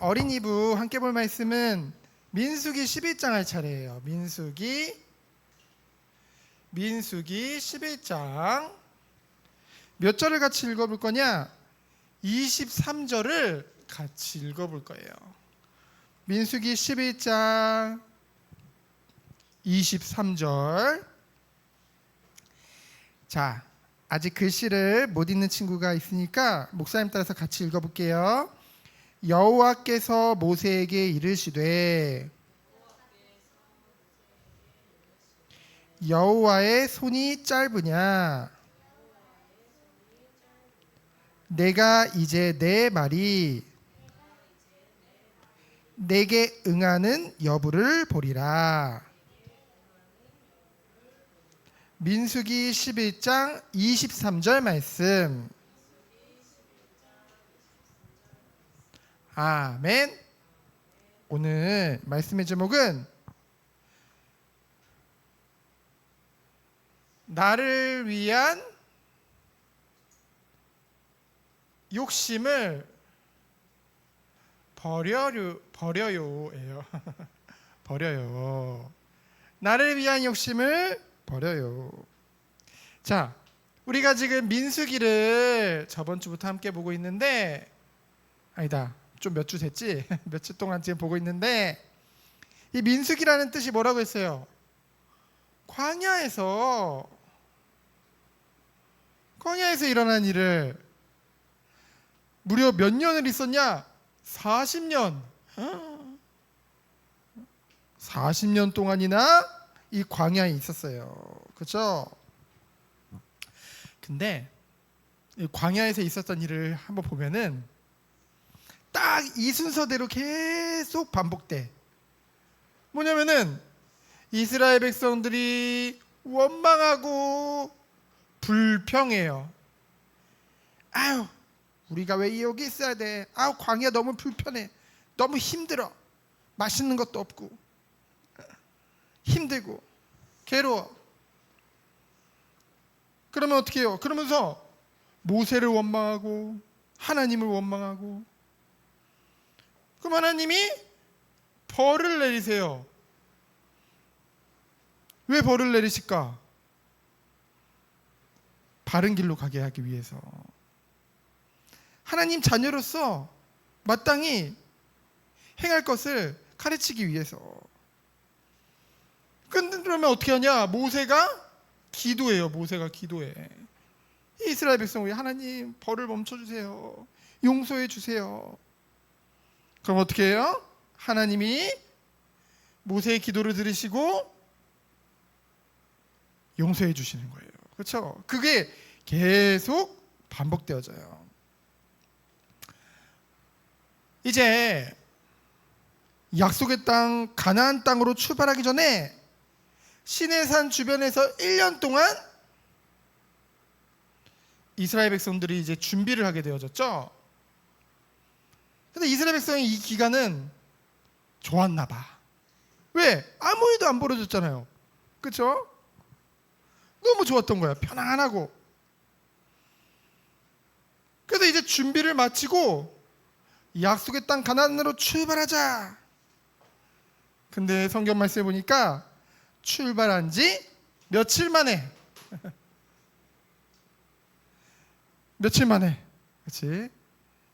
어린이부 함께 볼 말씀은 민수기 11장 할 차례예요. 민수기 민수기 11장 몇 절을 같이 읽어볼 거냐? 23절을 같이 읽어볼 거예요. 민수기 11장 23절 자 아직 글씨를 못 읽는 친구가 있으니까 목사님 따라서 같이 읽어볼게요. 여호와께서 모세에게 이르시되 여호와의 손이 짧으냐? 내가 이제 내 말이 내게 응하는 여부를 보리라. 민수기 11장 23절 말씀 아멘. 오늘 말씀의 제목은 나를 위한 욕심을 버려요 버려요예요. 버려요. 나를 위한 욕심을 버려요. 자, 우리가 지금 민수기를 저번 주부터 함께 보고 있는데 아니다. 좀 몇 주 됐지? 몇 주 동안 지금 보고 있는데 이 민수기라는 뜻이 뭐라고 했어요? 광야에서 광야에서 일어난 일을 무려 몇 년을 있었냐? 40년. 40년 동안이나 이 광야에 있었어요. 그렇죠? 근데 이 광야에서 있었던 일을 한번 보면은 딱 이 순서대로 계속 반복돼. 뭐냐면은 이스라엘 백성들이 원망하고 불평해요. 아유, 우리가 왜 여기 있어야 돼? 아우, 광야 너무 불편해. 너무 힘들어. 맛있는 것도 없고. 힘들고 괴로워. 그러면 어떻게 해요? 그러면서 모세를 원망하고 하나님을 원망하고 그럼 하나님이 벌을 내리세요. 왜 벌을 내리실까? 바른 길로 가게 하기 위해서. 하나님 자녀로서 마땅히 행할 것을 가르치기 위해서. 그러면 어떻게 하냐? 모세가 기도해요. 모세가 기도해. 이스라엘 백성이 하나님 벌을 멈춰 주세요. 용서해 주세요. 그럼 어떻게 해요? 하나님이 모세의 기도를 들으시고 용서해 주시는 거예요. 그렇죠? 그게 계속 반복되어져요. 이제 약속의 땅 가나안 땅으로 출발하기 전에 시내산 주변에서 1년 동안 이스라엘 백성들이 이제 준비를 하게 되어졌죠. 근데 이스라엘 백성의 이 기간은 좋았나 봐. 왜? 아무 일도 안 벌어졌잖아요. 그렇죠? 너무 좋았던 거야. 편안하고. 그래서 이제 준비를 마치고 약속의 땅 가나안으로 출발하자. 근데 성경 말씀에 보니까 출발한 지 며칠 만에 며칠 만에 그렇지?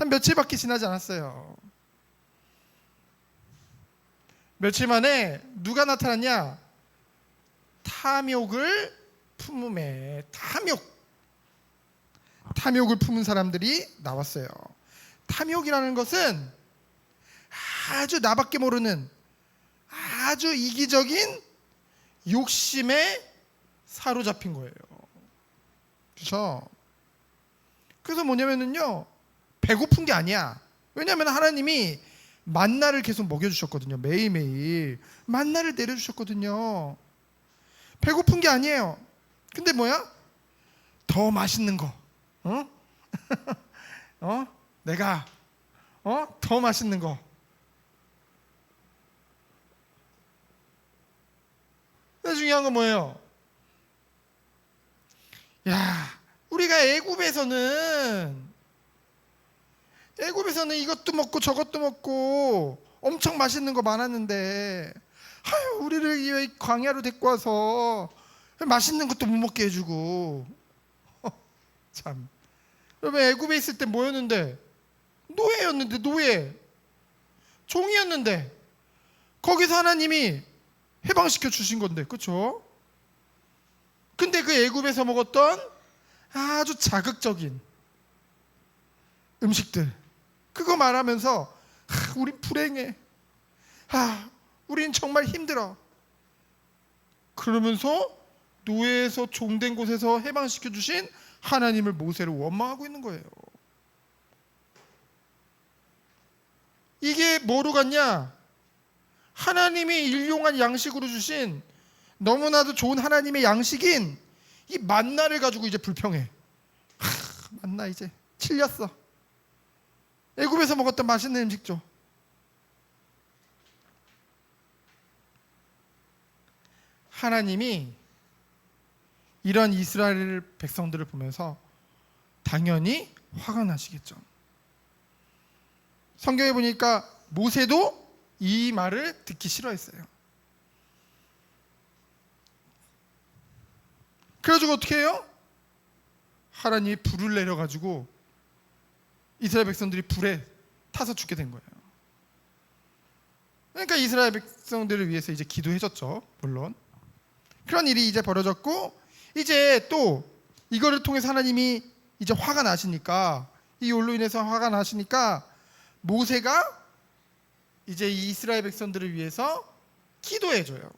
단 며칠밖에 지나지 않았어요. 며칠 만에 누가 나타났냐? 탐욕을 품음에 탐욕 탐욕을 품은 사람들이 나왔어요. 탐욕이라는 것은 아주 나밖에 모르는 아주 이기적인 욕심에 사로잡힌 거예요. 그렇죠? 그래서 뭐냐면은요 배고픈 게 아니야. 왜냐하면 하나님이 만나를 계속 먹여주셨거든요. 매일매일 만나를 내려주셨거든요. 배고픈 게 아니에요. 근데 뭐야? 더 맛있는 거. 어? 어? 내가 어? 더 맛있는 거. 중요한 건 뭐예요? 야, 우리가 애굽에서는 애굽에서는 이것도 먹고 저것도 먹고 엄청 맛있는 거 많았는데 아유 우리를 이 광야로 데리고 와서 맛있는 것도 못 먹게 해주고. 참. 여러분 애굽에 있을 때 뭐였는데? 노예였는데 노예. 종이었는데. 거기서 하나님이 해방시켜 주신 건데 그렇죠? 근데 그 애굽에서 먹었던 아주 자극적인 음식들 그거 말하면서 아, 우린 불행해 아 우린 정말 힘들어 그러면서 노예에서 종된 곳에서 해방시켜 주신 하나님을 모세를 원망하고 있는 거예요 이게 뭐로 갔냐 하나님이 일용한 양식으로 주신 너무나도 좋은 하나님의 양식인 이 만나를 가지고 이제 불평해. 하, 만나 이제 칠렸어. 애굽에서 먹었던 맛있는 음식 줘. 하나님이 이런 이스라엘 백성들을 보면서 당연히 화가 나시겠죠. 성경에 보니까 모세도 이 말을 듣기 싫어했어요. 그래가지고 어떻게 해요? 하나님이 불을 내려가지고 이스라엘 백성들이 불에 타서 죽게 된 거예요. 그러니까 이스라엘 백성들을 위해서 이제 기도해줬죠. 물론 그런 일이 이제 벌어졌고 이제 또 이거를 통해서 하나님이 이제 화가 나시니까 이 일로 인해서 화가 나시니까 모세가 이제 이 이스라엘 백성들을 위해서 기도해줘요.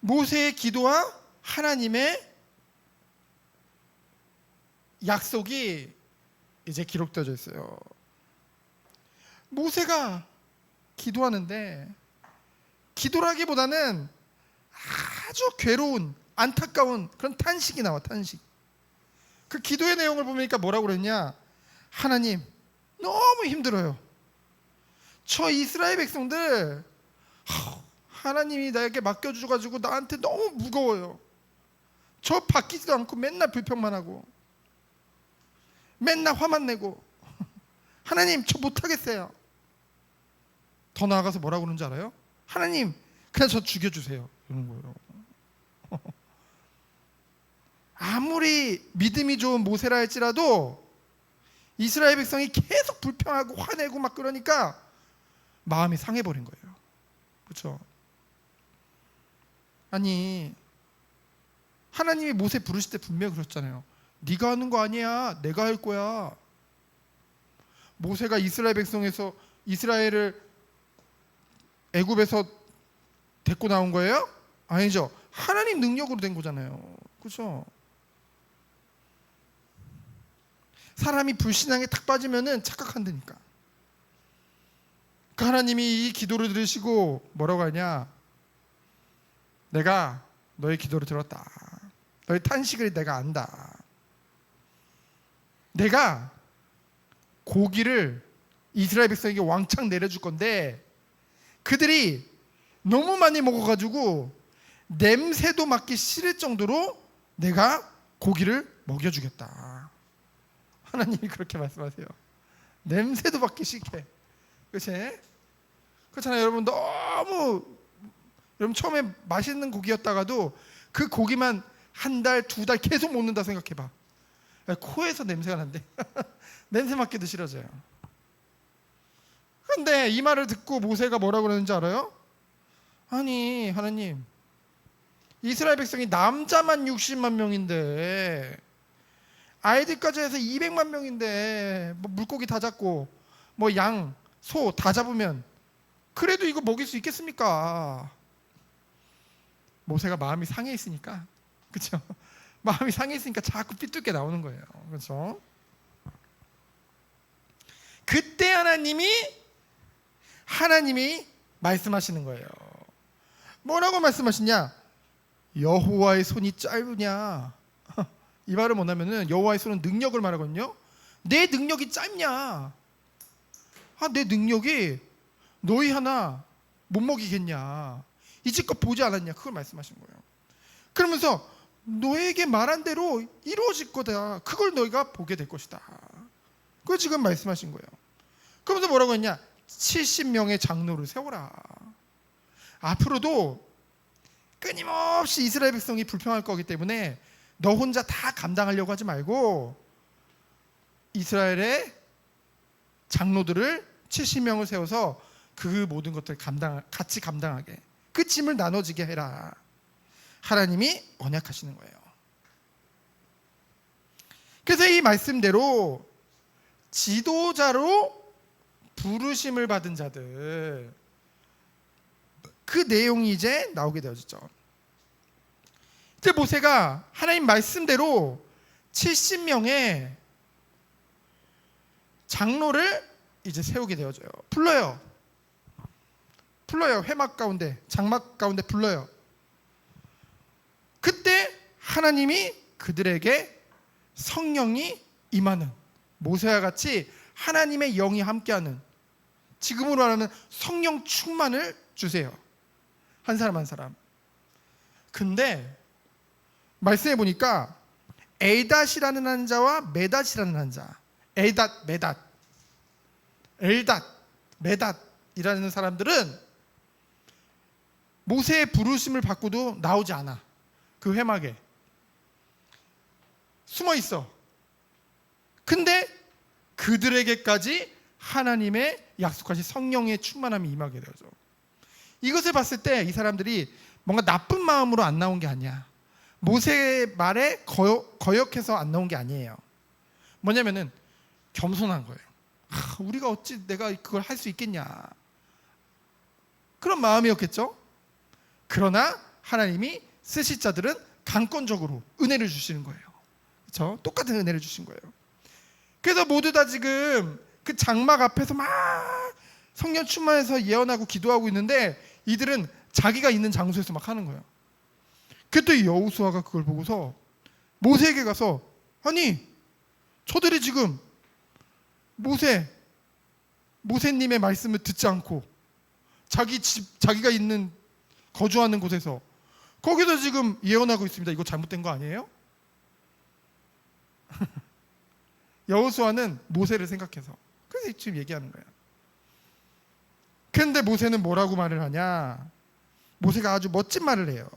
모세의 기도와 하나님의 약속이 이제 기록되어 있어요. 모세가 기도하는데 기도라기보다는 아주 괴로운 안타까운 그런 탄식이 나와 탄식. 그 기도의 내용을 보니까 뭐라고 그랬냐? 하나님 너무 힘들어요. 저 이스라엘 백성들 하, 하나님이 나에게 맡겨주셔가지고 나한테 너무 무거워요. 저 바뀌지도 않고 맨날 불평만 하고 맨날 화만 내고 하나님 저 못하겠어요. 더 나아가서 뭐라고 그러는지 알아요? 하나님 그냥 저 죽여주세요. 이런 거예요. 아무리 믿음이 좋은 모세라 할지라도 이스라엘 백성이 계속 불평하고 화내고 막 그러니까 마음이 상해버린 거예요. 그렇죠? 아니 하나님이 모세 부르실 때 분명히 그랬잖아요. 네가 하는 거 아니야. 내가 할 거야. 모세가 이스라엘 백성에서 이스라엘을 애굽에서 데리고 나온 거예요? 아니죠. 하나님 능력으로 된 거잖아요. 그렇죠? 사람이 불신앙에 탁 빠지면은 착각한다니까. 그 하나님이 이 기도를 들으시고 뭐라고 하냐? 내가 너의 기도를 들었다. 너의 탄식을 내가 안다. 내가 고기를 이스라엘 백성에게 왕창 내려줄 건데 그들이 너무 많이 먹어가지고 냄새도 맡기 싫을 정도로 내가 고기를 먹여주겠다. 하나님이 그렇게 말씀하세요. 냄새도 맡기 싫게. 그렇지? 그렇잖아요. 여러분 너무 여러분 처음에 맛있는 고기였다가도 그 고기만 한 달, 두 달 계속 먹는다 생각해봐. 코에서 냄새가 난대. 냄새 맡기도 싫어져요. 근데 이 말을 듣고 모세가 뭐라고 그러는지 알아요? 아니 하나님 이스라엘 백성이 남자만 60만 명인데 아이들까지 해서 200만 명인데 뭐 물고기 다 잡고 뭐 양, 소 다 잡으면 그래도 이거 먹일 수 있겠습니까? 모세가 마음이 상해 있으니까 그렇죠? 마음이 상해 있으니까 자꾸 삐뚤게 나오는 거예요. 그렇죠? 그때 하나님이 하나님이 말씀하시는 거예요. 뭐라고 말씀하시냐? 여호와의 손이 짧으냐? 이 말을 뭐냐면은 여호와의 손은 능력을 말하거든요. 내 능력이 짧냐? 아, 내 능력이 너희 하나 못 먹이겠냐? 이제껏 보지 않았냐? 그걸 말씀하신 거예요. 그러면서 너에게 말한 대로 이루어질 거다. 그걸 너희가 보게 될 것이다. 그거 지금 말씀하신 거예요. 그러면서 뭐라고 했냐? 70명의 장로를 세워라. 앞으로도 끊임없이 이스라엘 백성이 불평할 거기 때문에 너 혼자 다 감당하려고 하지 말고 이스라엘의 장로들을 70명을 세워서 그 모든 것들을 감당 같이 감당하게 그 짐을 나눠지게 해라. 하나님이 언약하시는 거예요. 그래서 이 말씀대로 지도자로 부르심을 받은 자들 그 내용이 이제 나오게 되어졌죠. 이때 모세가 하나님 말씀대로 70명의 장로를 이제 세우게 되어져요. 불러요. 불러요. 회막 가운데, 장막 가운데 불러요. 그때 하나님이 그들에게 성령이 임하는 모세와 같이 하나님의 영이 함께하는 지금으로 말하면 성령 충만을 주세요. 한 사람 한 사람. 근데 말씀해 보니까 에이닷이라는 한 자와 메닷이라는 한 자. 에이닷, 메닷. 엘닷, 메닷이라는 사람들은 모세의 부르심을 받고도 나오지 않아. 그 회막에 숨어 있어. 근데 그들에게까지 하나님의 약속하신 성령의 충만함이 임하게 되죠. 이것을 봤을 때 이 사람들이 뭔가 나쁜 마음으로 안 나온 게 아니야. 모세의 말에 거역, 거역해서 안 나온 게 아니에요. 뭐냐면은 겸손한 거예요. 아, 우리가 어찌 내가 그걸 할 수 있겠냐. 그런 마음이었겠죠. 그러나 하나님이 쓰실 자들은 강권적으로 은혜를 주시는 거예요. 그렇죠? 똑같은 은혜를 주신 거예요. 그래서 모두 다 지금 그 장막 앞에서 막 성령 충만해서 예언하고 기도하고 있는데 이들은 자기가 있는 장소에서 막 하는 거예요. 그때 여우수아가 그걸 보고서 모세에게 가서 아니 저들이 지금 모세 모세님의 말씀을 듣지 않고 자기 집 자기가 있는 거주하는 곳에서 거기서 지금 예언하고 있습니다. 이거 잘못된 거 아니에요? 여호수아는 모세를 생각해서 그래서 지금 얘기하는 거야. 근데 모세는 뭐라고 말을 하냐? 모세가 아주 멋진 말을 해요.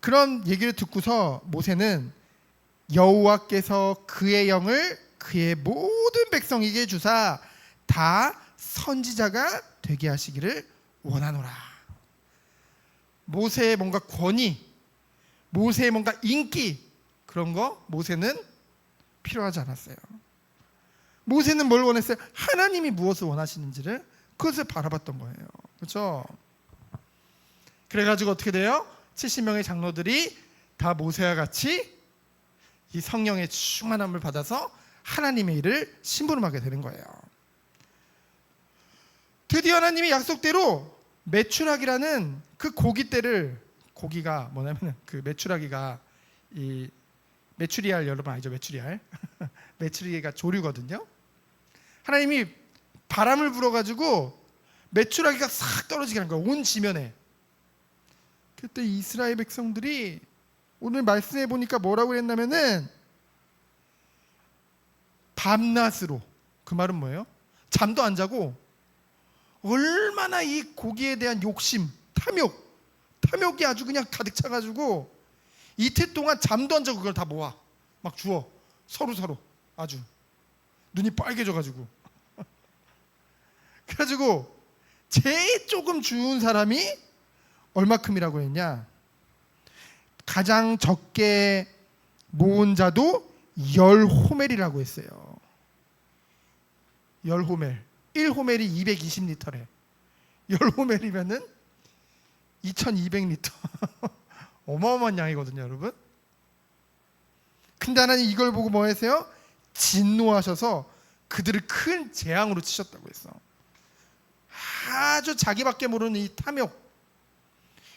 그런 얘기를 듣고서 모세는 여호와께서 그의 영을 그의 모든 백성에게 주사 다 선지자가 되게 하시기를 원하노라. 모세의 뭔가 권위, 모세의 뭔가 인기 그런 거 모세는 필요하지 않았어요. 모세는 뭘 원했어요? 하나님이 무엇을 원하시는지를 그것을 바라봤던 거예요. 그렇죠? 그래가지고 어떻게 돼요? 70명의 장로들이 다 모세와 같이 이 성령의 충만함을 받아서 하나님의 일을 심부름하게 되는 거예요. 드디어 하나님이 약속대로 매출하기라는 그 고기 때를 고기가 뭐냐면 그 매출하기가 이 메추리알 여러분 알죠? 메추리알 메추리가 조류거든요. 하나님이 바람을 불어가지고 메추라기가 싹 떨어지게 하는 거예요. 온 지면에. 그때 이스라엘 백성들이 오늘 말씀해 보니까 뭐라고 했냐면은 밤낮으로 그 말은 뭐예요? 잠도 안 자고 얼마나 이 고기에 대한 욕심, 탐욕, 탐욕이 아주 그냥 가득 차가지고 이틀 동안 잠도 안 자고 그걸 다 모아 막 주워 서로 서로 아주 눈이 빨개져가지고 그래가지고 제일 조금 주운 사람이 얼마큼이라고 했냐? 가장 적게 모은 자도 열 호멜이라고 했어요. 열 호멜. 1 호멜이 220리터래. 열 호멜이면은 2200리터. 어마어마한 양이거든요, 여러분. 근데 하나님 이걸 보고 뭐 했어요? 진노하셔서 그들을 큰 재앙으로 치셨다고 했어. 아주 자기밖에 모르는 이 탐욕.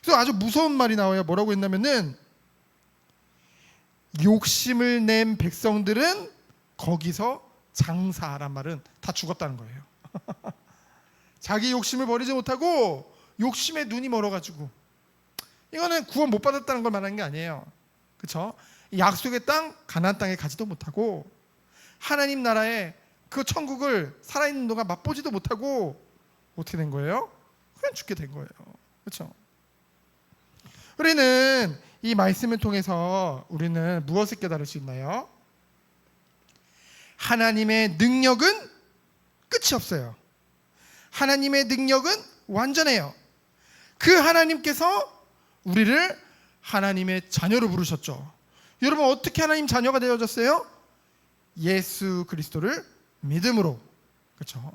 그래서 아주 무서운 말이 나와요. 뭐라고 했냐면은 욕심을 낸 백성들은 거기서 장사하란 말은 다 죽었다는 거예요. 자기 욕심을 버리지 못하고 욕심에 눈이 멀어가지고 이거는 구원 못 받았다는 걸 말하는 게 아니에요. 그렇죠? 약속의 땅 가나안 땅에 가지도 못하고 하나님 나라의 그 천국을 살아있는 동안 맛보지도 못하고 어떻게 된 거예요? 그냥 죽게 된 거예요. 그렇죠? 우리는 이 말씀을 통해서 우리는 무엇을 깨달을 수 있나요? 하나님의 능력은 끝이 없어요. 하나님의 능력은 완전해요. 그 하나님께서 우리를 하나님의 자녀로 부르셨죠. 여러분 어떻게 하나님 자녀가 되어졌어요? 예수 그리스도를 믿음으로. 그렇죠?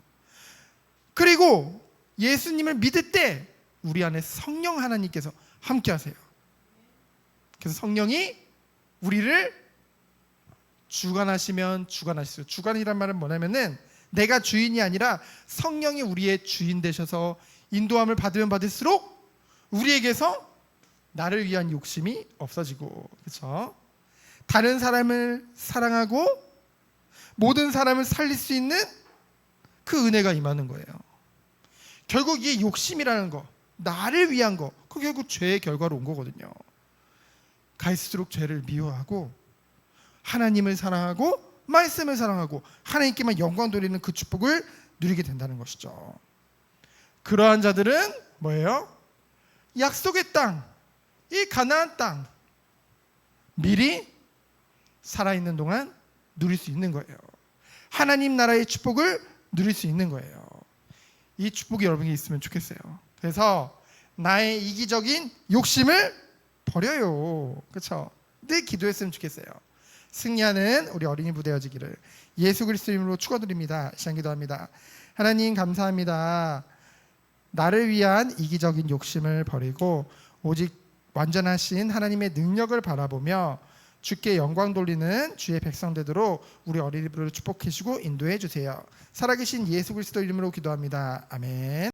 그리고 예수님을 믿을 때 우리 안에 성령 하나님께서 함께 하세요. 그래서 성령이 우리를 주관하시면 주관하시죠. 주관이란 말은 뭐냐면은 내가 주인이 아니라 성령이 우리의 주인 되셔서 인도함을 받으면 받을수록 우리에게서 나를 위한 욕심이 없어지고 그렇죠? 다른 사람을 사랑하고 모든 사람을 살릴 수 있는 그 은혜가 임하는 거예요. 결국 이 욕심이라는 거, 나를 위한 거, 그 결국 죄의 결과로 온 거거든요. 갈수록 죄를 미워하고 하나님을 사랑하고 말씀을 사랑하고 하나님께만 영광 돌리는 그 축복을 누리게 된다는 것이죠. 그러한 자들은 뭐예요? 약속의 땅, 이 가나안 땅 미리 살아 있는 동안 누릴 수 있는 거예요. 하나님 나라의 축복을 누릴 수 있는 거예요. 이 축복이 여러분에게 있으면 좋겠어요. 그래서 나의 이기적인 욕심을 버려요. 그렇죠? 늘 기도했으면 좋겠어요. 승리하는 우리 어린이 부대여지기를 예수 그리스도 이름으로 축원드립니다. 시간 기도합니다. 하나님 감사합니다. 나를 위한 이기적인 욕심을 버리고 오직 완전하신 하나님의 능력을 바라보며 주께 영광 돌리는 주의 백성 되도록 우리 어린이들을 축복해 주시고 인도해 주세요. 살아계신 예수 그리스도 이름으로 기도합니다. 아멘.